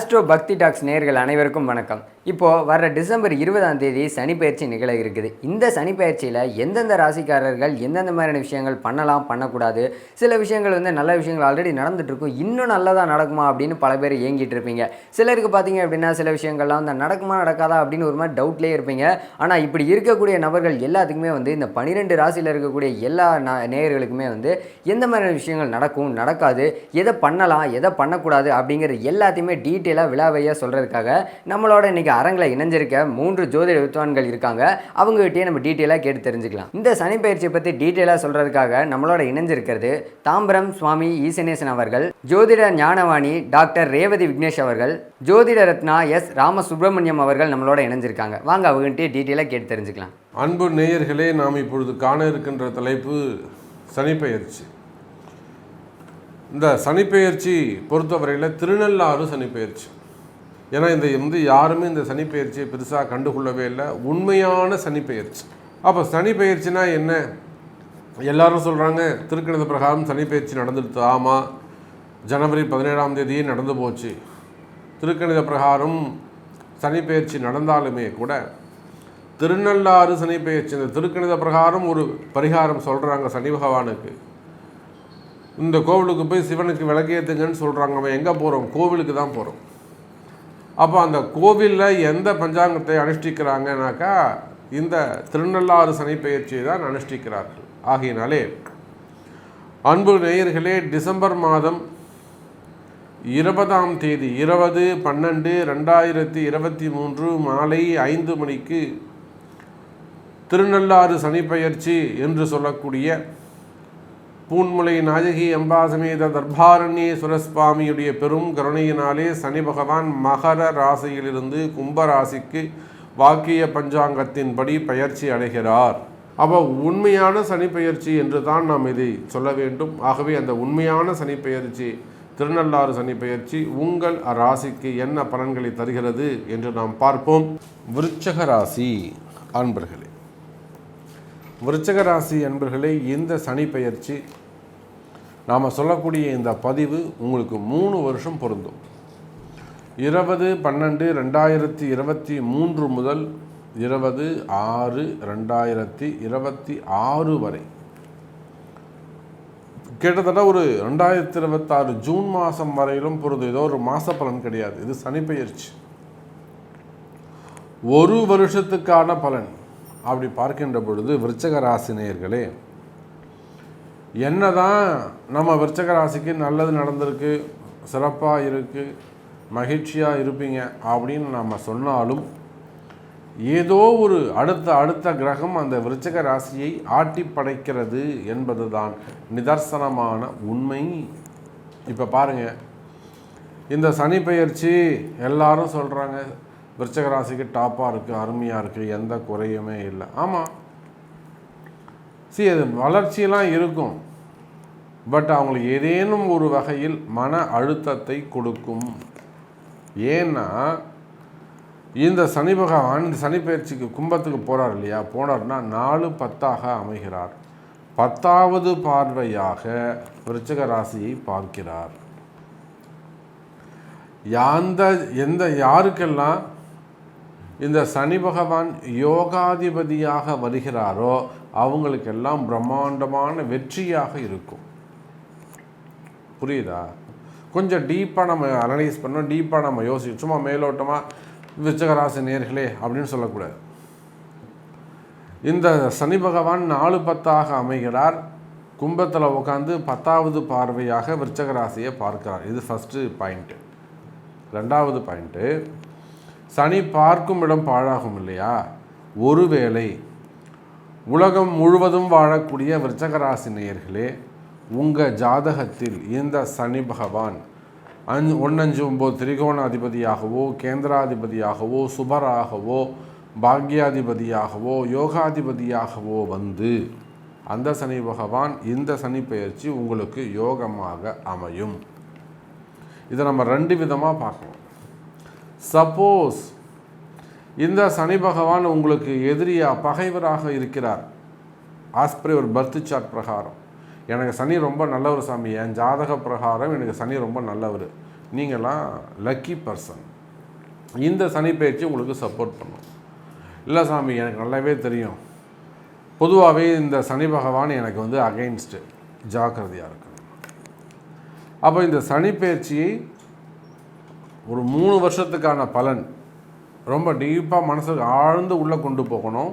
Astro பக்தி tax நேர்கள் அனைவருக்கும் வணக்கம். இப்போது வர டிசம்பர் இருபதாம் தேதி சனி பயிற்சி நிகழ இருக்குது. இந்த சனி பயிற்சியில் எந்தெந்த ராசிக்காரர்கள் எந்தெந்த மாதிரியான விஷயங்கள் பண்ணலாம் பண்ணக்கூடாது? சில விஷயங்கள் வந்து நல்ல விஷயங்கள் ஆல்ரெடி நடந்துட்டுருக்கும். இன்னும் நல்லதாக நடக்குமா அப்படின்னு பல பேர் ஏங்கிட்டு இருப்பீங்க சிலருக்கு பார்த்தீங்க அப்படின்னா சில விஷயங்கள்லாம் வந்து நடக்குமா நடக்காதா அப்படின்னு ஒரு மாதிரி டவுட்லேயே இருப்பீங்க. ஆனால் இப்படி இருக்கக்கூடிய நபர்கள் எல்லாத்துக்குமே வந்து இந்த பன்னிரெண்டு ராசியில் இருக்கக்கூடிய எல்லா ந- நேயர்களுக்குமே வந்து எந்த மாதிரியான விஷயங்கள் நடக்கும் நடக்காது? எதை பண்ணலாம் எதை பண்ணக்கூடாது? அப்படிங்கிற எல்லாத்தையுமே டீட்டெயிலாக விழாவையாக சொல்கிறதுக்காக நம்மளோட இன்னைக்கு அரங்கில் இணைஞ்சிருக்க மூன்று ஜோதிட வித்வான்கள் இருக்காங்க. அவங்ககிட்டயே நம்ம டீட்டெயிலாக கேட்டு தெரிஞ்சுக்கலாம். இந்த சனி பயிற்சியை பற்றி டீட்டெயிலாக சொல்கிறதுக்காக நம்மளோட இணைஞ்சிருக்கிறது தாம்பரம் சுவாமி ஈசனேசன் அவர்கள் ஜோதிட ஞானவாணி டாக்டர் ரேவதி விக்னேஷ் அவர்கள் ஜோதிட ரத்னா எஸ் ராமசுப்ரமணியம் அவர்கள் நம்மளோட இணைஞ்சிருக்காங்க. வாங்க அவங்ககிட்டயே டீட்டெயிலாக கேட்டு தெரிஞ்சுக்கலாம். அன்பு நேயர்களே நாம் இப்பொழுது காண இருக்கின்ற தலைப்பு சனிப்பெயர்ச்சி இந்த சனிப்பெயர்ச்சி பொறுத்தவரையில் திருநள்ளாறு சனிப்பெயர்ச்சி ஏன்னா இந்த வந்து யாருமே இந்த சனிப்பெயர்ச்சியை பெருசாக கண்டுகொள்ளவே இல்லை. உண்மையான சனிப்பெயர்ச்சி அப்போ சனிப்பெயர்ச்சினா என்ன? எல்லாரும் சொல்கிறாங்க திருக்கணித பிரகாரம் சனிப்பெயர்ச்சி நடந்துடுது ஆமாம் ஜனவரி பதினேழாம் தேதியே நடந்து போச்சு. திருக்கணித பிரகாரம் சனிப்பெயர்ச்சி நடந்தாலுமே கூட திருநள்ளாறு சனிப்பெயர்ச்சி இந்த திருக்கணித பிரகாரம் ஒரு பரிகாரம் சொல்கிறாங்க சனி பகவானுக்கு. இந்த கோவிலுக்கு போய் சிவனுக்கு விளக்கேற்றுங்கன்னு சொல்கிறாங்க அவன் எங்கே போகிறோம் கோவிலுக்கு தான் போகிறோம் அப்போ அந்த கோவிலில் எந்த பஞ்சாங்கத்தை அனுஷ்டிக்கிறாங்கனாக்கா இந்த திருநள்ளாறு சனி பெயர்ச்சியை தான் அனுஷ்டிக்கிறார்கள். ஆகையினாலே அன்பு நேயர்களே டிசம்பர் மாதம் இருபதாம் தேதி இருபது பன்னெண்டு ரெண்டாயிரத்தி இருபத்தி மூன்று மாலை ஐந்து மணிக்கு திருநள்ளாறு சனிப்பெயர்ச்சி என்று சொல்லக்கூடிய பூன்முலை நாயகி அம்பாசமேத தர்பாரண்யேஸ்வர சுவாமியுடைய பெரும் கருணையினாலே சனி பகவான் மகர ராசியிலிருந்து கும்ப ராசிக்கு வாக்கிய பஞ்சாங்கத்தின்படி பயிற்சி அடைகிறார். அப்போ உண்மையான சனிப்பெயர்ச்சி என்று தான் நாம் இதை சொல்ல வேண்டும். ஆகவே அந்த உண்மையான சனிப்பெயர்ச்சி திருநள்ளாறு சனிப்பெயர்ச்சி உங்கள் ராசிக்கு என்ன பலன்களை தருகிறது என்று நாம் பார்ப்போம். விருச்சக ராசி அன்பர்களே விருச்சக ராசி அன்பர்களே இந்த சனி பயிற்சி நாம் சொல்லக்கூடிய இந்த பதிவு உங்களுக்கு மூணு வருஷம் பொருந்தும். இருபது பன்னெண்டு ரெண்டாயிரத்தி இருபத்தி மூன்று முதல் இருபது ஆறு ரெண்டாயிரத்தி இருபத்தி ஆறு வரை. கிட்டத்தட்ட ஒரு ரெண்டாயிரத்தி இருபத்தாறு ஜூன் மாதம் வரையிலும் பொருந்தும். ஏதோ ஒரு மாத பலன் கிடையாது. இது சனிப்பெயர்ச்சி. ஒரு வருஷத்துக்கான பலன். அப்படி பார்க்கின்ற பொழுது விருச்சக ராசி என்ன தான் நம்ம விருச்சக ராசிக்கு நல்லது நடந்திருக்கு சிறப்பாக இருக்குது மகிழ்ச்சியாக இருப்பீங்க அப்படின்னு நம்ம சொன்னாலும் ஏதோ ஒரு அடுத்த அடுத்த கிரகம் அந்த விருச்சக ராசியை ஆட்டி படைக்கிறது என்பதுதான் நிதர்சனமான உண்மை. இப்போ பாருங்கள் இந்த சனி பயிற்சி எல்லாரும் சொல்கிறாங்க விருச்சக ராசிக்கு டாப்பாக இருக்குது அருமையாக இருக்குது எந்த குறையுமே இல்லை. ஆமாம் சி அது வளர்ச்சியெல்லாம் இருக்கும். பட் அவங்களுக்கு ஏதேனும் ஒரு வகையில் மன அழுத்தத்தை கொடுக்கும். ஏன்னா இந்த சனி பகவான் இந்த சனிப்பயிற்சிக்கு கும்பத்துக்கு போகிறார் இல்லையா? போனார்னா நாலு பத்தாக அமைகிறார். பத்தாவது பார்வையாக விருச்சக ராசியை பார்க்கிறார். யாந்த எந்த யாருக்கெல்லாம் இந்த சனி பகவான் யோகாதிபதியாக வருகிறாரோ அவங்களுக்கெல்லாம் பிரம்மாண்டமான வெற்றியாக இருக்கும். புரியுதா? கொஞ்சம் டீப்பாக நம்ம அனலைஸ் பண்ணோம் டீப்பாக நம்ம யோசிச்சு சும்மா மேலோட்டமாக விருச்சகராசி நேர்களே அப்படின்னு சொல்லக்கூடாது. இந்த சனி பகவான் நாலு பத்தாக அமைகிறார். கும்பத்தில் உட்காந்து பத்தாவது பார்வையாக விருச்சகராசியை பார்க்கிறார். இது ஃபஸ்ட்டு பாயிண்ட்டு ரெண்டாவது பாயிண்ட்டு சனி பார்க்கும் இடம் பாழாகும் இல்லையா? ஒருவேளை உலகம் முழுவதும் வாழக்கூடிய விருச்சகராசி நேயர்களே உங்கள் ஜாதகத்தில் இந்த சனி பகவான் அஞ்சு ஒன்னஞ்சு ஒம்பது திரிகோணாதிபதியாகவோ கேந்திராதிபதியாகவோ சுபராகவோ பாக்யாதிபதியாகவோ யோகாதிபதியாகவோ வந்து அந்த சனி பகவான் இந்த சனி பயிற்சி உங்களுக்கு யோகமாக அமையும். இதை நம்ம ரெண்டு விதமாக பார்க்கணும் சப்போஸ் இந்த சனி பகவான் உங்களுக்கு எதிரியாக பகைவராக இருக்கிறார். ஆஸ்பிரி ஒரு பர்த் சார்ட் பிரகாரம். எனக்கு சனி ரொம்ப நல்லவர் சாமி என் ஜாதக பிரகாரம் எனக்கு சனி ரொம்ப நல்லவர். நீங்களாம் லக்கி பர்சன் இந்த சனி பயிற்சி உங்களுக்கு சப்போர்ட் பண்ணும். இல்லை சாமி எனக்கு நல்லாவே தெரியும். பொதுவாகவே இந்த சனி பகவான் எனக்கு வந்து அகெயின்ஸ்டு ஜாக்கிரதையாக இருக்கணும். அப்போ இந்த சனி பயிற்சியை ஒரு மூணு வருஷத்துக்கான பலன் ரொம்ப டீப்பாக மனசுக்கு ஆழ்ந்து உள்ளே கொண்டு போகணும்.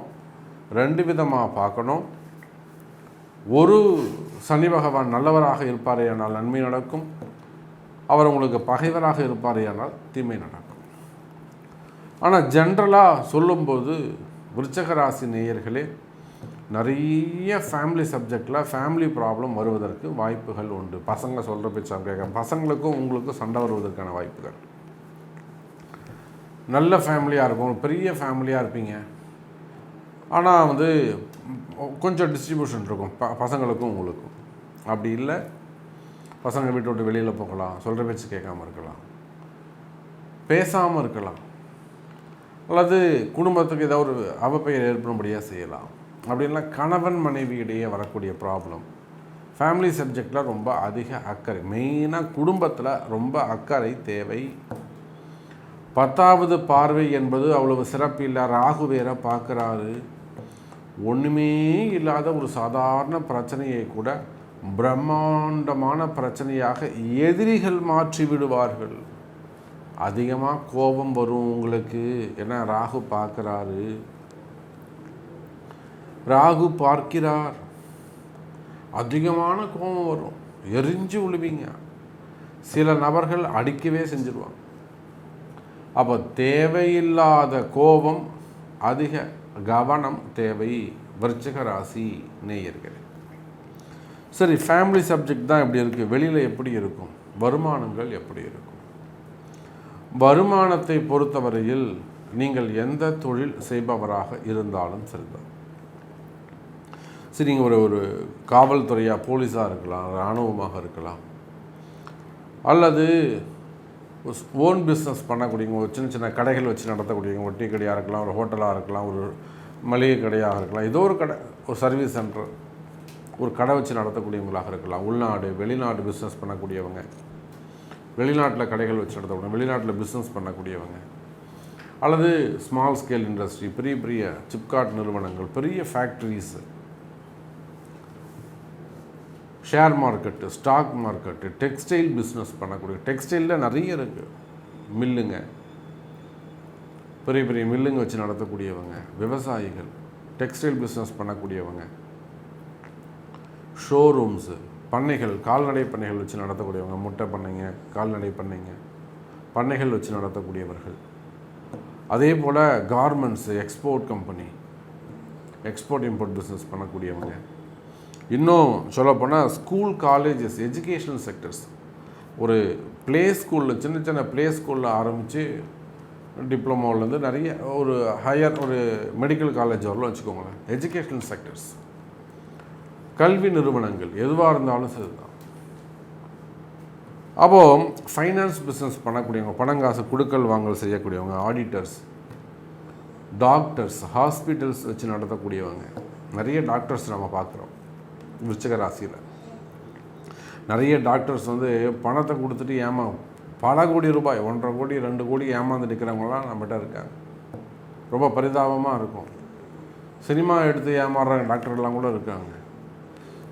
ரெண்டு விதமாக பார்க்கணும். ஒரு சனி பகவான் நல்லவராக இருப்பாரேயானால் நன்மை நடக்கும். அவர் உங்களுக்கு பகைவராக இருப்பாரேயானால் தீமை நடக்கும். ஆனால் ஜென்ரலாக சொல்லும்போது விருச்சக ராசி நேயர்களே நிறைய ஃபேமிலி சப்ஜெக்டில் ஃபேமிலி ப்ராப்ளம் வருவதற்கு வாய்ப்புகள் உண்டு. பசங்க சொல்கிற பேச்சு கேட்க பசங்களுக்கும் உங்களுக்கும் சண்டை வருவதற்கான வாய்ப்புகள். நல்ல ஃபேமிலியாக இருக்கும். பெரிய ஃபேமிலியாக இருப்பீங்க. ஆனால் வந்து கொஞ்சம் டிஸ்ட்ரிபியூஷன் இருக்கும். ப பசங்களுக்கும் உங்களுக்கும். அப்படி இல்லை பசங்க வீட்டை விட்டு வெளியில் போகலாம். சொல்கிற பேச்சு கேட்காம இருக்கலாம். பேசாமல் இருக்கலாம். அல்லது குடும்பத்துக்கு ஏதாவது ஒரு அவப்பெயர் ஏற்படும்படியாக செய்யலாம். அப்படின்னா கணவன் மனைவி இடையே வரக்கூடிய ப்ராப்ளம் ஃபேமிலி சப்ஜெக்டில் ரொம்ப அதிக அக்கறை. மெயினாக குடும்பத்தில் ரொம்ப அக்கறை தேவை. பத்தாவது பார்வை என்பது அவ்வளவு சிறப்பில்லை ராகு வேற பார்க்குறாரு. ஒன்றுமே இல்லாத ஒரு சாதாரண பிரச்சனையை கூட பிரம்மாண்டமான பிரச்சனையாக எதிரிகள் மாற்றி விடுவார்கள். அதிகமாக கோபம் வரும் உங்களுக்கு ஏன்னா ராகு பார்க்குறாரு. ராகு பார்க்கிறார். அதிகமான கோபம் வரும். எரிஞ்சு விழுவீங்க. சில நபர்கள் அடிக்கவே செஞ்சிருவாங்க. அப்போ தேவையில்லாத கோபம் அதிக கவனம் தேவை. விருச்சிக ராசி நேயர்களே. சரி ஃபேமிலி சப்ஜெக்ட் தான் எப்படி இருக்குது வெளியில் எப்படி இருக்கும்? வருமானங்கள் எப்படி இருக்கும்? வருமானத்தை பொறுத்தவரையில் நீங்கள் எந்த தொழில் செய்பவராக இருந்தாலும் சரிதான். சரி நீங்கள் ஒரு ஒரு காவல்துறையாக போலீஸாக இருக்கலாம் இராணுவமாக இருக்கலாம். அல்லது ஓன் பிஸ்னஸ் பண்ணக்கூடியவங்க ஒரு சின்ன சின்ன கடைகள் வச்சு நடத்தக்கூடியவங்க ஒரு டீ கடையாக இருக்கலாம் ஒரு ஹோட்டலாக இருக்கலாம் ஒரு மளிகை கடையாக இருக்கலாம் ஏதோ ஒரு கடை ஒரு சர்வீஸ் சென்டர் ஒரு கடை வச்சு நடத்தக்கூடியவங்களாக இருக்கலாம். உள்நாடு வெளிநாடு பிஸ்னஸ் பண்ணக்கூடியவங்க வெளிநாட்டில் கடைகள் வச்சு நடத்தக்கூடிய வெளிநாட்டில் பிஸ்னஸ் பண்ணக்கூடியவங்க அல்லது ஸ்மால் ஸ்கேல் இண்டஸ்ட்ரி பெரிய பெரிய சிப்காட் நிறுவனங்கள் பெரிய factories share market stock market textile business பண்ணக்கூடிய டெக்ஸ்டைலில் நிறைய இருக்குது மில்லுங்க. பெரிய பெரிய மில்லுங்க வச்சு நடத்தக்கூடியவங்க விவசாயிகள் டெக்ஸ்டைல் பிஸ்னஸ் பண்ணக்கூடியவங்க. ஷோரூம்ஸு பண்ணைகள் கால்நடை பண்ணைகள் வச்சு நடத்தக்கூடியவங்க முட்டை பண்ணைங்க கால்நடை பண்ணைங்க பண்ணைகள் வச்சு நடத்தக்கூடியவர்கள். அதே போல் garments export company export import business பண்ணக்கூடியவங்க. இன்னும் சொல்லப்போனால் ஸ்கூல் காலேஜஸ் எஜுகேஷனல் செக்டர்ஸ் ஒரு ப்ளே ஸ்கூலில் சின்ன சின்ன ப்ளே ஸ்கூலில் ஆரம்பித்து டிப்ளமோலேருந்து நிறைய ஒரு ஹையர் ஒரு மெடிக்கல் காலேஜ் வரலாம் வச்சுக்கோங்களேன். எஜுகேஷனல் செக்டர்ஸ் கல்வி நிறுவனங்கள் எதுவாக இருந்தாலும் சரிதான். அப்போது ஃபைனான்ஸ் பிஸ்னஸ் பண்ணக்கூடியவங்க பணங்காசு கொடுக்கல் வாங்கல் செய்யக்கூடியவங்க ஆடிட்டர்ஸ் டாக்டர்ஸ் ஹாஸ்பிட்டல்ஸ் வச்சு நடத்தக்கூடியவங்க நிறைய டாக்டர்ஸ் நம்ம பார்க்குறோம். விருச்சிக ராசியில். நிறைய டாக்டர்ஸ் வந்து பணத்தை கொடுத்துட்டு ஏமா பல கோடி ரூபாய் ஒன்றரை கோடி ரெண்டு கோடி ஏமாந்து நிற்கிறவங்களாம் நம்மகிட்ட இருக்காங்க. ரொம்ப பரிதாபமாக இருக்கும். சினிமா எடுத்து ஏமாறுற டாக்டர்லாம் கூட இருக்காங்க.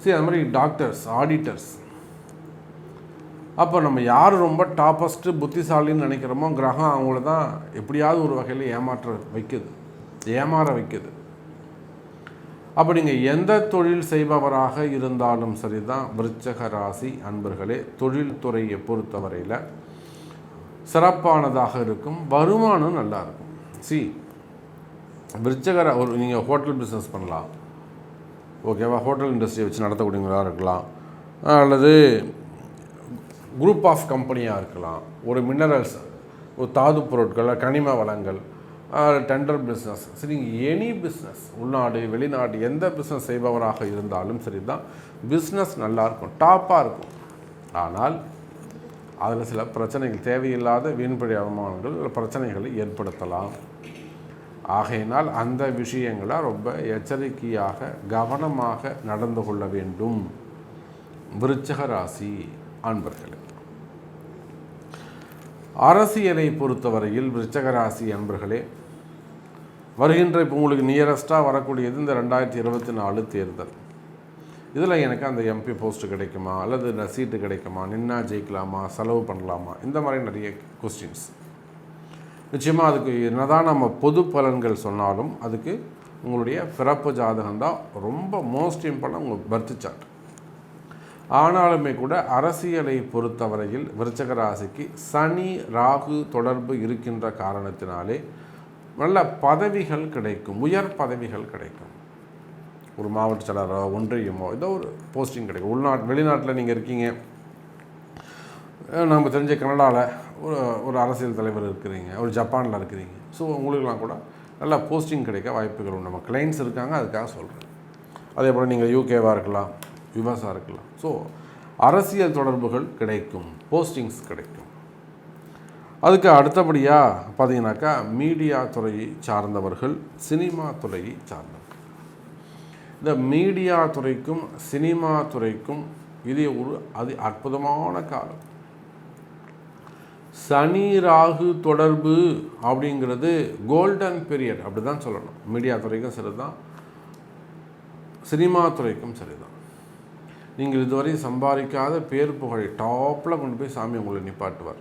சரி அது மாதிரி டாக்டர்ஸ் ஆடிட்டர்ஸ் அப்போ நம்ம யார் ரொம்ப டாப்பஸ்ட்டு புத்திசாலின்னு நினைக்கிறோமோ கிரகம் அவங்கள தான் எப்படியாவது ஒரு வகையில் ஏமாற்ற வைக்குது. ஏமாற வைக்குது. அப்போ நீங்கள் எந்த தொழில் செய்பவராக இருந்தாலும் சரிதான். விருச்சக ராசி அன்பர்களே தொழில்துறையை பொறுத்தவரையில் சிறப்பானதாக இருக்கும். வருமானம் நல்லா இருக்கும். சி விருச்சகர ஒரு நீங்கள் ஹோட்டல் பிஸ்னஸ் பண்ணலாம். ஓகேவா? ஹோட்டல் இண்டஸ்ட்ரியை வச்சு நடத்தக்கூடியவங்களாக இருக்கலாம். அல்லது குரூப் ஆஃப் கம்பெனியாக இருக்கலாம். ஒரு மினரல்ஸ் ஒரு தாது பொருட்கள் கனிம வளங்கள் டெண்டர் பிஸ்னஸ் சரி எனி பிஸ்னஸ் உள்நாடு வெளிநாடு எந்த பிஸ்னஸ் செய்பவராக இருந்தாலும் சரி தான் பிஸ்னஸ் நல்லாயிருக்கும் டாப்பாக இருக்கும். ஆனால் அதில் சில பிரச்சனைகள் தேவையில்லாத வீண்படி அவமானங்கள் பிரச்சனைகளை ஏற்படுத்தலாம். ஆகையினால் அந்த விஷயங்களை ரொம்ப எச்சரிக்கையாக கவனமாக நடந்து கொள்ள வேண்டும். விருச்சக ராசி அன்பர்களே. அரசியலை பொறுத்தவரையில் விருச்சகராசி அன்பர்களே வருகின்ற இப்போ உங்களுக்கு நியரஸ்ட்டாக வரக்கூடியது இந்த ரெண்டாயிரத்தி இருபத்தி நாலு தேர்தல். இதில் எனக்கு அந்த எம்பி போஸ்ட் கிடைக்குமா? அல்லது இந்த சீட்டு கிடைக்குமா? நின்னா ஜெயிக்கலாமா? செலவு பண்ணலாமா? இந்த மாதிரி நிறைய கொஸ்டின்ஸ் நிச்சயமாக அதுக்கு என்னதான் நம்ம பொது பலன்கள் சொன்னாலும் அதுக்கு உங்களுடைய பிறப்பு ஜாதகம் தான் ரொம்ப மோஸ்ட் இம்பார்ட்டன் உங்கள் பர்த் சார்ட் ஆனாலுமே கூட அரசியலை பொறுத்தவரையில் விருச்சக ராசிக்கு சனி ராகு தொடர்பு இருக்கின்ற காரணத்தினாலே நல்ல பதவிகள் கிடைக்கும் உயர் பதவிகள் கிடைக்கும். ஒரு மாவட்ட செயலரோ ஒன்றியமோ ஏதோ ஒரு போஸ்டிங் கிடைக்கும். உள்நாட்டு வெளிநாட்டில் நீங்கள் இருக்கீங்க. நம்ம தெரிஞ்ச கனடாவில் ஒரு ஒரு அரசியல் தலைவர் இருக்கிறீங்க ஒரு ஜப்பானில் இருக்கிறீங்க. ஸோ உங்களுக்கெல்லாம் கூட நல்ல போஸ்டிங் கிடைக்க வாய்ப்புகள் உண்டு. நம்ம கிளைண்ட்ஸ் இருக்காங்க அதுக்காக சொல்கிறேன் அதே போல் நீங்கள் யூகேவாக இருக்கலாம் யுஎஸாக இருக்கலாம். ஸோ அரசியல் தொடர்புகள் கிடைக்கும் போஸ்டிங்ஸ் கிடைக்கும். அதுக்கு அடுத்தபடியாக பார்த்தீங்கன்னாக்கா மீடியா துறையை சார்ந்தவர்கள் சினிமா துறையை சார்ந்தவர்கள். இந்த மீடியா துறைக்கும் சினிமா துறைக்கும் இது ஒரு அது அற்புதமான காலம். சனி ராகு தொடர்பு அப்படிங்கிறது கோல்டன் பீரியட் அப்படி தான் சொல்லணும். மீடியா துறைக்கும் சரிதான். சினிமா துறைக்கும் சரிதான். நீங்கள் இதுவரை சம்பாதிக்காத பேர் புகழை டாப்பில் கொண்டு போய் சாமி உங்களை நிப்பாட்டுவார்.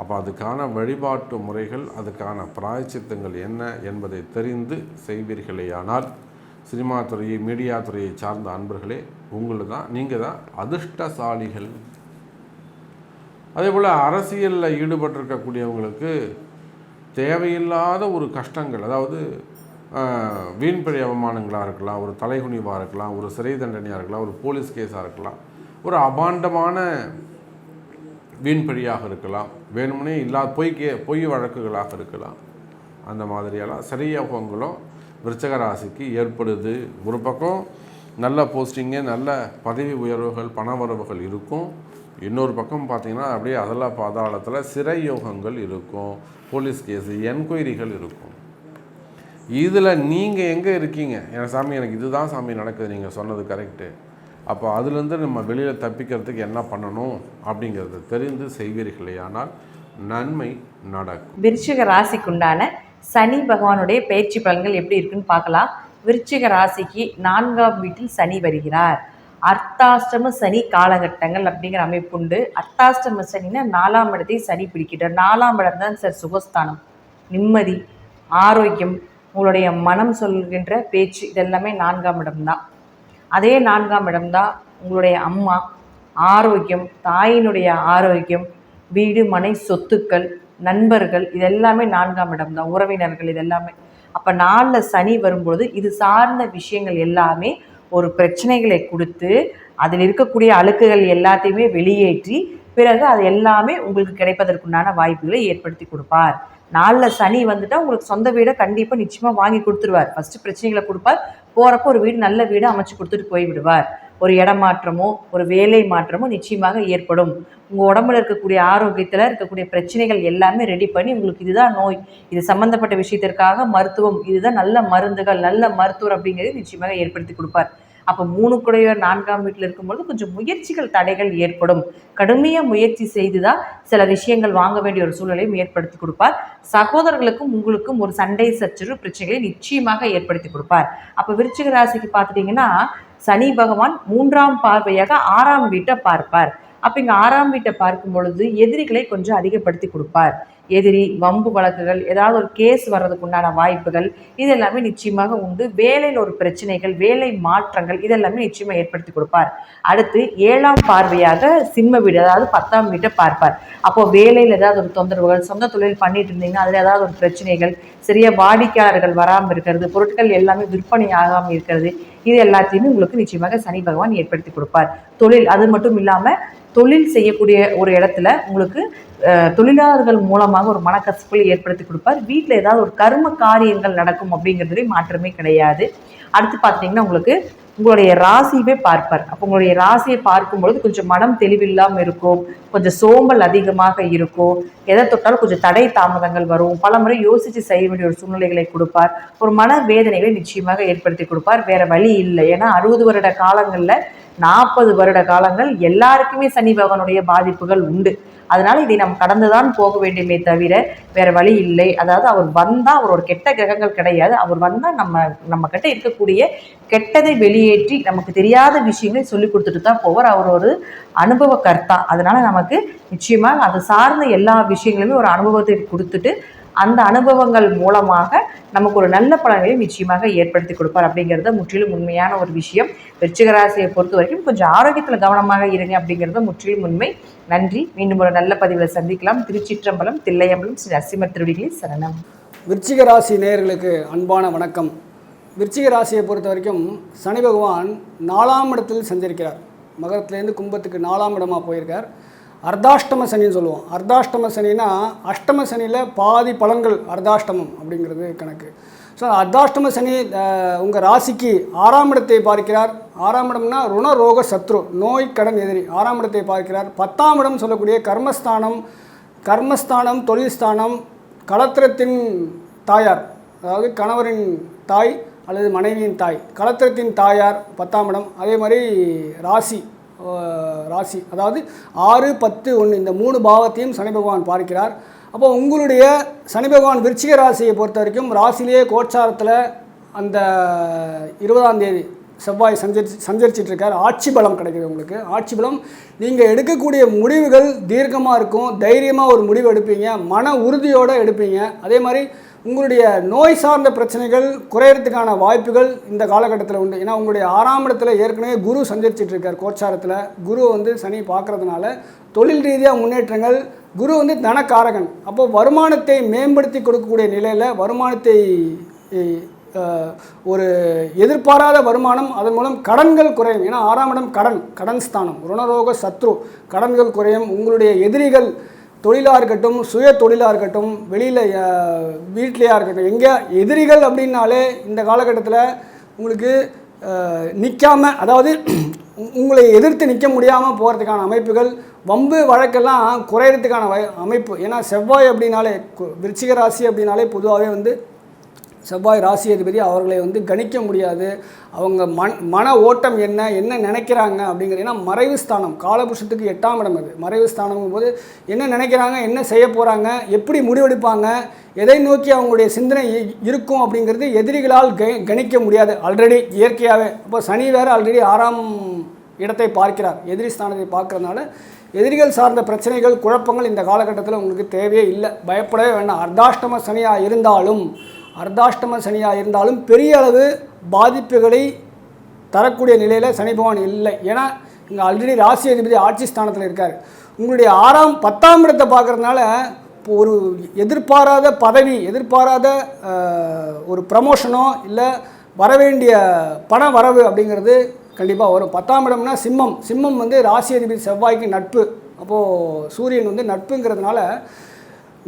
அப்போ அதுக்கான வழிபாட்டு முறைகள் அதுக்கான பிராயச்சித்தங்கள் என்ன என்பதை தெரிந்து செய்வீர்களேயானால் சினிமா துறையை மீடியா துறையை சார்ந்த அன்பர்களே உங்களை தான் நீங்கள் தான் அதிர்ஷ்டசாலிகள். அதே போல் அரசியலில் ஈடுபட்டிருக்கக்கூடியவங்களுக்கு தேவையில்லாத ஒரு கஷ்டங்கள் அதாவது வீண்பிழை அவமானங்களாக இருக்கலாம் ஒரு தலைகுனிவாக இருக்கலாம் ஒரு சிறை தண்டனையாக இருக்கலாம் ஒரு போலீஸ் கேஸாக இருக்கலாம் ஒரு அபாண்டமான வீண்பழியாக இருக்கலாம் வேணும்னே இல்லாத பொய் கே பொய் வழக்குகளாக இருக்கலாம். அந்த மாதிரியெல்லாம் சரியாகங்களும் விருச்சக ராசிக்கு ஏற்படுது. ஒரு பக்கம் நல்ல போஸ்டிங்கு நல்ல பதவி உயர்வுகள் பண வரவுகள் இருக்கும். இன்னொரு பக்கம் பார்த்தீங்கன்னா அப்படியே அதெல்லாம் பாதாளத்தில் சிறை யோகங்கள் இருக்கும். போலீஸ் கேஸு என்கொயரிகள் இருக்கும். இதில் நீங்கள் எங்கே இருக்கீங்க? என் சாமி எனக்கு இதுதான் சாமி நடக்குது. நீங்கள் சொன்னது கரெக்டு அப்போ அதுலேருந்து நம்ம வெளியில் தப்பிக்கிறதுக்கு என்ன பண்ணணும் அப்படிங்கிறத தெரிந்து செய்வீர்களே. ஆனால் நன்மை நடக்கும். விருச்சிக ராசிக்குண்டான சனி பகவானுடைய பயிற்சி பலன்கள் எப்படி இருக்குன்னு பார்க்கலாம். விருச்சிக ராசிக்கு நான்காம் வீட்டில் சனி வருகிறார். அர்த்தாஷ்டம சனி காலகட்டங்கள் அப்படிங்கிற அமைப்புண்டு அர்த்தாஷ்டம சனின்னா நாலாம் இடத்தையும் சனி பிடிக்கிறார். நாலாம் இடம் தான் சார் சுகஸ்தானம். நிம்மதி ஆரோக்கியம் உங்களுடைய மனம் சொல்கின்ற பேச்சு இதெல்லாமே நான்காம் இடம்தான். அதே நான்காம் இடம்தான் உங்களுடைய அம்மா ஆரோக்கியம் தாயினுடைய ஆரோக்கியம் வீடு மனை சொத்துக்கள் நண்பர்கள் இதெல்லாமே நான்காம் இடம்தான் உறவினர்கள் இதெல்லாமே. அப்போ நாளில் சனி வரும்பொழுது இது சார்ந்த விஷயங்கள் எல்லாமே ஒரு பிரச்சனைகளை கொடுத்து அதில் இருக்கக்கூடிய அழுக்குகள் எல்லாத்தையுமே வெளியேற்றி பிறகு அது எல்லாமே உங்களுக்கு கிடைப்பதற்குண்டான வாய்ப்புகளை ஏற்படுத்தி கொடுப்பார். நாளில் சனி வந்துட்டால் உங்களுக்கு சொந்த வீடை கண்டிப்பாக நிச்சயமாக வாங்கி கொடுத்துருவார். ஃபஸ்ட்டு பிரச்சனைகளை கொடுப்பார். போகிறப்போ ஒரு வீடு நல்ல வீடு அமைச்சு கொடுத்துட்டு போய் விடுவார். ஒரு இடமாற்றமோ ஒரு வேலை மாற்றமோ நிச்சயமாக ஏற்படும். உங்கள் உடம்புல இருக்கக்கூடிய ஆரோக்கியத்தில் இருக்கக்கூடிய பிரச்சனைகள் எல்லாமே ரெடி பண்ணி உங்களுக்கு இதுதான் நோய். இது சம்மந்தப்பட்ட விஷயத்திற்காக மருத்துவம் இதுதான் நல்ல மருந்துகள் நல்ல மருத்துவர் அப்படிங்கிறது நிச்சயமாக ஏற்படுத்தி கொடுப்பார். அப்போ மூணு குடையவர் நான்காம் வீட்டில் இருக்கும்பொழுது கொஞ்சம் முயற்சிகள் தடைகள் ஏற்படும். கடுமையாக முயற்சி செய்து தான் சில விஷயங்கள் வாங்க வேண்டிய ஒரு சூழ்நிலையும் ஏற்படுத்தி கொடுப்பார். சகோதரர்களுக்கும் உங்களுக்கும் ஒரு சண்டை சச்சரவு பிரச்சனைகளை நிச்சயமாக ஏற்படுத்தி கொடுப்பார். அப்போ விருச்சிக ராசிக்கு பார்த்துட்டிங்கன்னா சனி பகவான் மூன்றாம் பார்வையாக ஆறாம் வீட்டை பார்ப்பார். அப்போ இங்கே ஆறாம் வீட்டை பார்க்கும் பொழுது எதிரிகளை கொஞ்சம் அதிகப்படுத்தி கொடுப்பார். எதிரி வம்பு வழக்குகள் ஏதாவது ஒரு கேஸ் வர்றதுக்கு உண்டான வாய்ப்புகள் இது எல்லாமே நிச்சயமாக உண்டு. வேலையில் ஒரு பிரச்சனைகள் வேலை மாற்றங்கள் இதெல்லாமே நிச்சயமாக ஏற்படுத்தி கொடுப்பார். அடுத்து ஏழாம் பார்வையாக சிம்ம வீடு அதாவது பத்தாம் வீட்டை பார்ப்பார். அப்போது வேலையில் ஏதாவது ஒரு தொந்தரவுகள் சொந்த தொழில் பண்ணிட்டு இருந்தீங்கன்னா அதில் ஏதாவது ஒரு பிரச்சனைகள் சரியா வாடிக்கையாளர்கள் வராமல் இருக்கிறது பொருட்கள் எல்லாமே விற்பனை ஆகாமல் இருக்கிறது இது எல்லாத்தையுமே உங்களுக்கு நிச்சயமாக சனி பகவான் ஏற்படுத்தி கொடுப்பார். தொழில் அது மட்டும் இல்லாமல் தொழில் செய்யக்கூடிய ஒரு இடத்துல உங்களுக்கு தொழிலாளர்கள் மூலமாக ஒரு மனக்கசப்புகளை ஏற்படுத்தி கொடுப்பார். வீட்டில் ஏதாவது ஒரு கர்ம காரியங்கள் நடக்கும் அப்படிங்கிறதுலேயும் மாற்றமே கிடையாது. அடுத்து பார்த்தீங்கன்னா உங்களுக்கு உங்களுடைய ராசியவே பார்ப்பார். அப்போ உங்களுடைய ராசியை பார்க்கும்பொழுது கொஞ்சம் மனம் தெளிவில்லாமல் இருக்கும். கொஞ்சம் சோம்பல் அதிகமாக இருக்கும். எதை தொட்டாலும் கொஞ்சம் தடை தாமதங்கள் வரும். பல முறை யோசித்து செய்ய வேண்டிய ஒரு சூழ்நிலைகளை கொடுப்பார். ஒரு மன வேதனைகளை நிச்சயமாக ஏற்படுத்தி கொடுப்பார். வேற வழி இல்லை. ஏன்னா அறுபது வருட காலங்களில் நாற்பது வருட காலங்கள் எல்லாருக்குமே சனி பகவானுடைய பாதிப்புகள் உண்டு. அதனால இதை நாம் கடந்துதான் போக வேண்டுமே தவிர வேற வழி இல்லை. அதாவது அவர் வந்தால் அவர் ஒரு கெட்ட கிரகங்கள் கிடையாது. அவர் வந்தால் நம்ம நம்ம கிட்ட இருக்கக்கூடிய கெட்டதை வெளியேற்றி நமக்கு தெரியாத விஷயங்களை சொல்லி கொடுத்துட்டு தான் போவார். அவர் ஒரு அனுபவ கர்த்தா. அதனால நமக்கு நிச்சயமாக அது சார்ந்த எல்லா விஷயங்களுமே ஒரு அனுபவத்தை கொடுத்துட்டு அந்த அனுபவங்கள் மூலமாக நமக்கு ஒரு நல்ல பலன்களை நிச்சயமாக ஏற்படுத்தி கொடுப்பார் அப்படிங்கிறது முற்றிலும் உண்மையான ஒரு விஷயம். வெற்றிகராசியை பொறுத்த வரைக்கும் கொஞ்சம் ஆரோக்கியத்தில் கவனமாக இருங்க அப்படிங்கிறது முற்றிலும் உண்மை. நன்றி. மீண்டும் ஒரு நல்ல பதிவில் சந்திக்கலாம். திருச்சிற்றம்பலம் தில்லையம்பலம் ஸ்ரீ நரசிம்மர் திருடிகளில் சரணம். விருச்சிகராசி நேயர்களுக்கு அன்பான வணக்கம். விருச்சிக ராசியை பொறுத்த வரைக்கும் சனி பகவான் நாலாம் இடத்தில் சஞ்சரிக்கிறார். மகரத்துலேருந்து கும்பத்துக்கு நாலாம் இடமாக போயிருக்கார். அர்த்தாஷ்டம சனின்னு சொல்லுவோம். அர்த்தாஷ்டம சனினா அஷ்டம சனியில் பாதி பலன்கள் அர்த்தாஷ்டமம் அப்படிங்கிறது கணக்கு. ஸோ அர்த்தாஷ்டம சனி உங்கள் ராசிக்கு ஆறாம் இடத்தை பார்க்கிறார். ஆறாம் இடம்னா ருண ரோக சத்ரு நோய் கடன் எதிரி. ஆறாம் இடத்தை பார்க்கிறார். பத்தாம் இடம் சொல்லக்கூடிய கர்மஸ்தானம் கர்மஸ்தானம் தொழில் ஸ்தானம் களத்திரத்தின் தாயார் அதாவது கணவரின் தாய் அல்லது மனைவியின் தாய். களத்திரத்தின் தாயார் பத்தாம் இடம். அதே மாதிரி ராசி ராசி. அதாவது ஆறு பத்து ஒன்று இந்த மூணு பாவத்தையும் சனி பகவான் பார்க்கிறார். அப்போ உங்களுடைய சனி பகவான் விருச்சிக ராசியை பொறுத்த வரைக்கும் ராசிலேயே கோச்சாரத்தில் அந்த இருபதாம் தேதி செவ்வாய் சஞ்சரிச்சு சஞ்சரிச்சிட்டு இருக்கார் ஆட்சி பலம் கிடைக்குது உங்களுக்கு. ஆட்சி பலம் நீங்கள் எடுக்கக்கூடிய முடிவுகள் தீர்க்கமாக இருக்கும். தைரியமாக ஒரு முடிவு எடுப்பீங்க. மன உறுதியோடு எடுப்பீங்க. அதே மாதிரி உங்களுடைய நோய் சார்ந்த பிரச்சனைகள் குறையறதுக்கான வாய்ப்புகள் இந்த காலகட்டத்தில் உண்டு. ஏன்னா உங்களுடைய ஆறாம் இடத்துல ஏற்கனவே குரு சஞ்சரிச்சிட்டு இருக்கார் கோச்சாரத்தில். குரு வந்து சனி பார்க்கறதுனால தொழில் ரீதியாக முன்னேற்றங்கள் குரு வந்து தனக்காரகன். அப்போ வருமானத்தை மேம்படுத்தி கொடுக்கக்கூடிய நிலையில் வருமானத்தை ஒரு எதிர்பாராத வருமானம் அதன் மூலம் கடன்கள் குறையும். ஏன்னா ஆறாம் இடம் கடன் கடன் ஸ்தானம். ருணரோக சத்ரு கடன்கள் குறையும். உங்களுடைய எதிரிகள் தொழிலாக இருக்கட்டும் சுய தொழிலாக இருக்கட்டும் வெளியில் வீட்லேயா இருக்கட்டும் எங்கே எதிரிகள் அப்படின்னாலே இந்த காலகட்டத்தில் உங்களுக்கு நிற்காம அதாவது உ- உங்களை எதிர்த்து நிற்க முடியாமல் போகிறதுக்கான அமைப்புகள் வம்பு வழக்கெல்லாம் குறையிறதுக்கான வ அமைப்பு. ஏன்னா செவ்வாய் அப்படின்னாலே விருச்சிக ராசி அப்படின்னாலே பொதுவாகவே வந்து செவ்வாய் ராசி அதிபதி அவர்களை வந்து கணிக்க முடியாது. அவங்க மண் மன ஓட்டம் என்ன என்ன நினைக்கிறாங்க அப்படிங்கிறது ஏன்னா மறைவு ஸ்தானம் காலபுருஷத்துக்கு எட்டாம் இடம் அது. மறைவு ஸ்தானம் போது என்ன நினைக்கிறாங்க என்ன செய்ய போகிறாங்க எப்படி முடிவெடுப்பாங்க எதை நோக்கி அவங்களுடைய சிந்தனை இருக்கும் அப்படிங்கிறது எதிரிகளால் கணிக்க முடியாது. ஆல்ரெடி இயற்கையாகவே அப்போ சனி வேறு ஆல்ரெடி ஆறாம் இடத்தை பார்க்கிறார். எதிரி ஸ்தானத்தை பார்க்கறதுனால எதிரிகள் சார்ந்த பிரச்சனைகள் குழப்பங்கள் இந்த காலகட்டத்தில் உங்களுக்கு தேவையே இல்லை. பயப்படவே வேண்டாம். அர்த்தாஷ்டம சனியாக இருந்தாலும் அர்த்தாஷ்டம சனியாக இருந்தாலும் பெரிய அளவு பாதிப்புகளை தரக்கூடிய நிலையில் சனி பகவான் இல்லை. ஏன்னா இங்கே ஆல்ரெடி ராசி அதிபதி ஆட்சி ஸ்தானத்தில் இருக்கார். உங்களுடைய ஆறாம் பத்தாம் இடத்தை பார்க்குறதுனால இப்போ ஒரு எதிர்பாராத பதவி எதிர்பாராத ஒரு ப்ரமோஷனோ இல்லை வரவேண்டிய பண வரவு அப்படிங்கிறது கண்டிப்பாக வரும். பத்தாம் இடம்னா சிம்மம். சிம்மம் வந்து ராசி அதிபதி செவ்வாய்க்கு நட்பு. அப்போது சூரியன் வந்து நட்புங்கிறதுனால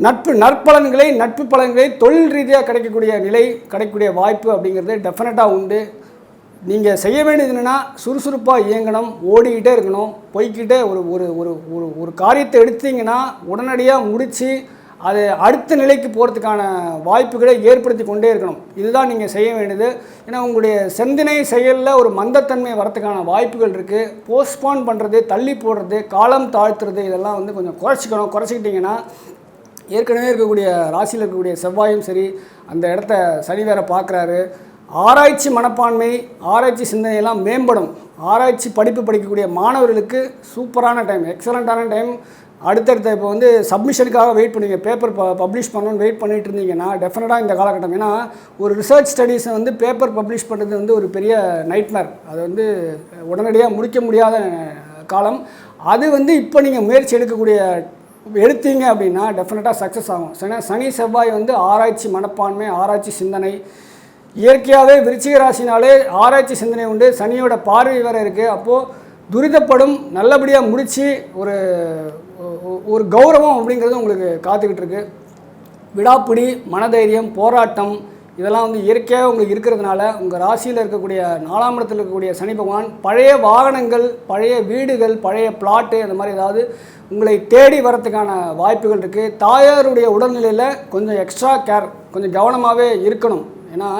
நட்பு நற்பலன்களை நட்பு பலன்களை தொழில் ரீதியாக கிடைக்கக்கூடிய நிலை கிடைக்கக்கூடிய வாய்ப்பு அப்படிங்கிறது டெஃபினட்டாக உண்டு. நீங்கள் செய்ய வேண்டியது என்னென்னா சுறுசுறுப்பாக இயங்கணும் ஓடிக்கிட்டே இருக்கணும். போய்க்கிட்டே ஒரு ஒரு ஒரு ஒரு ஒரு காரியத்தை எடுத்தீங்கன்னா உடனடியாக முடித்து அது அடுத்த நிலைக்கு போகிறதுக்கான வாய்ப்புகளை ஏற்படுத்தி கொண்டே இருக்கணும். இதுதான் நீங்கள் செய்ய வேண்டியது. ஏன்னா உங்களுடைய சிந்தனை செயலில் ஒரு மந்தத்தன்மை வரத்துக்கான வாய்ப்புகள் இருக்குது போஸ்ட்போன் பண்ணுறது தள்ளி போடுறது காலம் தாழ்த்துறது இதெல்லாம் வந்து கொஞ்சம் குறைச்சிக்கணும். குறைச்சிக்கிட்டிங்கன்னா ஏற்கனவே இருக்கக்கூடிய ராசியில் இருக்கக்கூடிய செவ்வாயும் சரி அந்த இடத்த சனி வேற பார்க்குறாரு ஆராய்ச்சி மனப்பான்மை ஆராய்ச்சி சிந்தனையெல்லாம் மேம்படும். ஆராய்ச்சி படிப்பு படிக்கக்கூடிய மாணவர்களுக்கு சூப்பரான டைம் எக்ஸலண்ட்டான டைம் அடுத்தடுத்த இப்போ வந்து சப்மிஷனுக்காக வெயிட் பண்ணுவீங்க. பேப்பர் ப பப்ளிஷ் பண்ணணும்னு வெயிட் பண்ணிட்டு இருந்தீங்கன்னா டெஃபினட்டாக இந்த காலகட்டம். ஏன்னா ஒரு ரிசர்ச் ஸ்டடீஸை வந்து பேப்பர் பப்ளிஷ் பண்ணுறது வந்து ஒரு பெரிய நைட்மேர் அது வந்து உடனடியாக முடிக்க முடியாத காலம். அது வந்து இப்போ நீங்கள் முயற்சி எடுக்கக்கூடிய எடுத்தீங்க அப்படின்னா டெஃபினட்டாக சக்ஸஸ் ஆகும். ஏன்னா சனி செவ்வாய் வந்து ஆராய்ச்சி மனப்பான்மை ஆராய்ச்சி சிந்தனை. இயற்கையாகவே விருச்சிக ராசினாலே ஆராய்ச்சி சிந்தனை உண்டு. சனியோட பார்வை வேறு இருக்குது அப்போது துரிதப்படும் நல்லபடியாக முடித்து ஒரு ஒரு கௌரவம் அப்படிங்கிறது உங்களுக்கு காத்துக்கிட்டு இருக்கு. விடாப்பிடி மனதைரியம் போராட்டம் இதெல்லாம் வந்து இயற்கையாக உங்களுக்கு இருக்கிறதுனால உங்கள் ராசியில் இருக்கக்கூடிய நாலாம் இடத்தில் இருக்கக்கூடிய சனி பகவான் பழைய வாகனங்கள் பழைய வீடுகள் பழைய பிளாட்டு அந்த மாதிரி ஏதாவது உங்களை தேடி வரத்துக்கான வாய்ப்புகள் இருக்குது தாயாருடைய உடல்நிலையில் கொஞ்சம் எக்ஸ்ட்ரா கேர் கொஞ்சம் கவனமாகவே இருக்கணும். ஏன்னா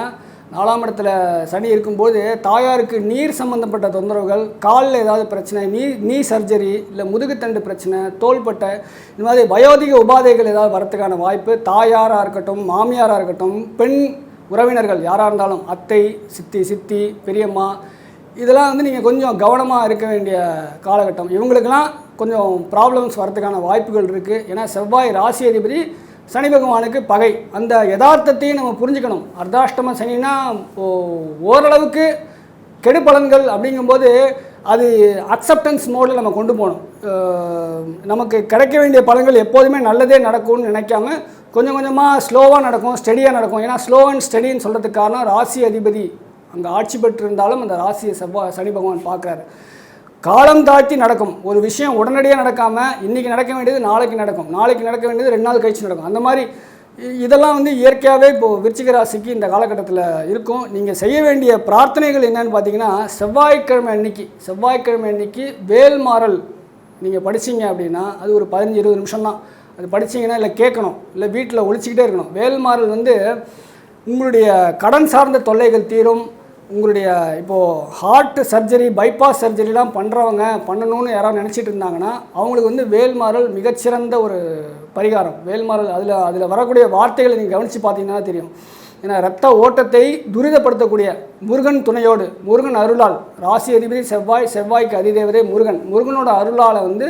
நாலாம் இடத்துல சனி இருக்கும்போது தாயாருக்கு நீர் சம்பந்தப்பட்ட தொந்தரவுகள் காலில் ஏதாவது பிரச்சனை நீ நீ சர்ஜரி இல்லை முதுகுத்தண்டு பிரச்சனை தோள்பட்டை இந்த மாதிரி வயோதிக உபாதைகள் ஏதாவது வரத்துக்கான வாய்ப்பு தாயாராக இருக்கட்டும் மாமியாராக இருக்கட்டும் பெண் உறவினர்கள் யாராக இருந்தாலும் அத்தை சித்தி சித்தி பெரியம்மா இதெல்லாம் வந்து நீங்கள் கொஞ்சம் கவனமாக இருக்க வேண்டிய காலகட்டம். இவங்களுக்கெல்லாம் கொஞ்சம் ப்ராப்ளம்ஸ் வரதுக்கான வாய்ப்புகள் இருக்குது ஏன்னா செவ்வாய் ராசி அதிபதி சனி பகவானுக்கு பகை. அந்த யதார்த்தத்தையும் நம்ம புரிஞ்சுக்கணும். அர்த்தாஷ்டம சனினா ஓ- ஓரளவுக்கு கெடு பலன்கள் அப்படிங்கும்போது அது அக்செப்டன்ஸ் மோடில் நம்ம கொண்டு போகணும். நமக்கு கிடைக்க வேண்டிய பலன்கள் எப்போதுமே நல்லதே நடக்கும்னு நினைக்காம கொஞ்சம் கொஞ்சமாக ஸ்லோவாக நடக்கும் ஸ்டெடியாக நடக்கும். ஏன்னா ஸ்லோ அண்ட் ஸ்டெடின்னு சொல்கிறதுக்கு காரணம் ராசி அதிபதி அங்கே ஆட்சி பெற்றிருந்தாலும் அந்த ராசியை செவ்வாய் சனி பகவான் பார்க்குறாரு. காலம் தாழ்த்தி நடக்கும். ஒரு விஷயம் உடனடியாக நடக்காமல் இன்றைக்கி நடக்க வேண்டியது நாளைக்கு நடக்கும். நாளைக்கு நடக்க வேண்டியது ரெண்டு நாள் கழிச்சு நடக்கும். அந்த மாதிரி இதெல்லாம் வந்து இயற்கையாகவே இப்போது விருச்சிக ராசிக்கு இந்த காலகட்டத்தில் இருக்கும். நீங்கள் செய்ய வேண்டிய பிரார்த்தனைகள் என்னன்னு பார்த்தீங்கன்னா செவ்வாய்க்கிழமை அன்னைக்கு செவ்வாய்க்கிழமை அன்னைக்கு வேல்மாறல் நீங்கள் படிச்சீங்க அப்படின்னா அது ஒரு பதினஞ்சு இருபது நிமிஷம் தான் அது படிச்சீங்கன்னா இல்லை கேட்கணும் இல்லை வீட்டில் ஒழிச்சிக்கிட்டே இருக்கணும். வேல்மாறல் வந்து உங்களுடைய கடன் சார்ந்த தொல்லைகள் தீரும். உங்களுடைய இப்போது ஹார்ட் சர்ஜரி பைபாஸ் சர்ஜரிலாம் பண்ணுறவங்க பண்ணணும்னு யாராவது நினச்சிட்டு இருந்தாங்கன்னா அவங்களுக்கு வந்து வேல்மாறல் மிகச்சிறந்த ஒரு பரிகாரம். வேல்மாறல் அதில் அதில் வரக்கூடிய வார்த்தைகளை நீங்கள் கவனித்து பார்த்தீங்கன்னா தெரியும். ஏன்னா ரத்த ஓட்டத்தை துரிதப்படுத்தக்கூடிய முருகன் துணையோடு முருகன் அருளால். ராசி அதிபதி செவ்வாய் செவ்வாய்க்கு அதிதேவதே முருகன். முருகனோட அருளால் வந்து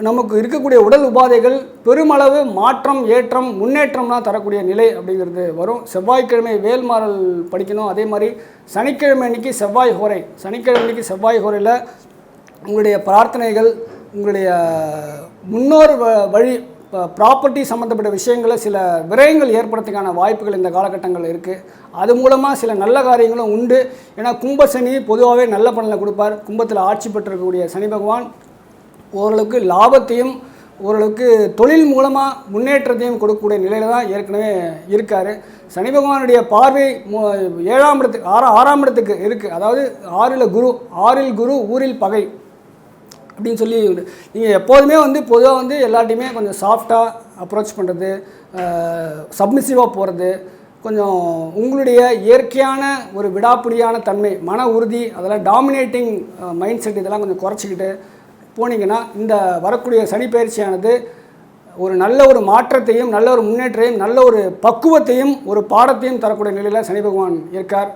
நமக்கு இருக்கக்கூடிய உடல் உபாதைகள் பெருமளவு மாற்றம் ஏற்றம் முன்னேற்றம்லாம் தரக்கூடிய நிலை அப்படிங்கிறது வரும். செவ்வாய்க்கிழமை வேல்மாறல் படிக்கணும். அதே மாதிரி சனிக்கிழமை அன்னைக்கு செவ்வாய் ஹோரை. சனிக்கிழமை அன்னைக்கு செவ்வாய் ஹோரையில் உங்களுடைய பிரார்த்தனைகள் உங்களுடைய முன்னோர் வ- வழி ப்ராப்பர்ட்டி சம்மந்தப்பட்ட விஷயங்களை சில விரயங்கள் ஏற்படுறதுக்கான வாய்ப்புகள் இந்த காலகட்டங்களில் இருக்குது அது மூலமாக சில நல்ல காரியங்களும் உண்டு. ஏன்னா கும்ப சனி பொதுவாகவே நல்ல பலனை கொடுப்பார். கும்பத்தில் ஆட்சி பெற்றிருக்கக்கூடிய சனி பகவான் ஓரளவுக்கு லாபத்தையும் ஓரளவுக்கு தொழில் மூலமாக முன்னேற்றத்தையும் கொடுக்கக்கூடிய நிலையில் தான் ஏற்கனவே இருக்கார். சனி பகவானுடைய பார்வை ஏழாம் இடத்துக்கு ஆறா ஆறாம் இடத்துக்கு இருக்குது அதாவது ஆறில் குரு ஆறில் குரு ஊரில் பகை அப்படின்னு சொல்லி நீங்கள் எப்போதுமே வந்து பொதுவாக வந்து எல்லாட்டையுமே கொஞ்சம் சாஃப்டாக அப்ரோச் பண்ணுறது சப்மிசிவாக போகிறது கொஞ்சம் உங்களுடைய இயற்கையான ஒரு விடாப்பிடியான தன்மை மன உறுதி அதெல்லாம் டாமினேட்டிங் மைண்ட் செட் இதெல்லாம் கொஞ்சம் குறைச்சிக்கிட்டு போனீங்கன்னா இந்த வரக்கூடிய சனி பயிற்சியானது ஒரு நல்ல ஒரு மாற்றத்தையும் நல்ல ஒரு முன்னேற்றத்தையும் நல்ல ஒரு பக்குவத்தையும் ஒரு பாடத்தையும் தரக்கூடிய நிலையில் சனி பகவான் இருக்கார்.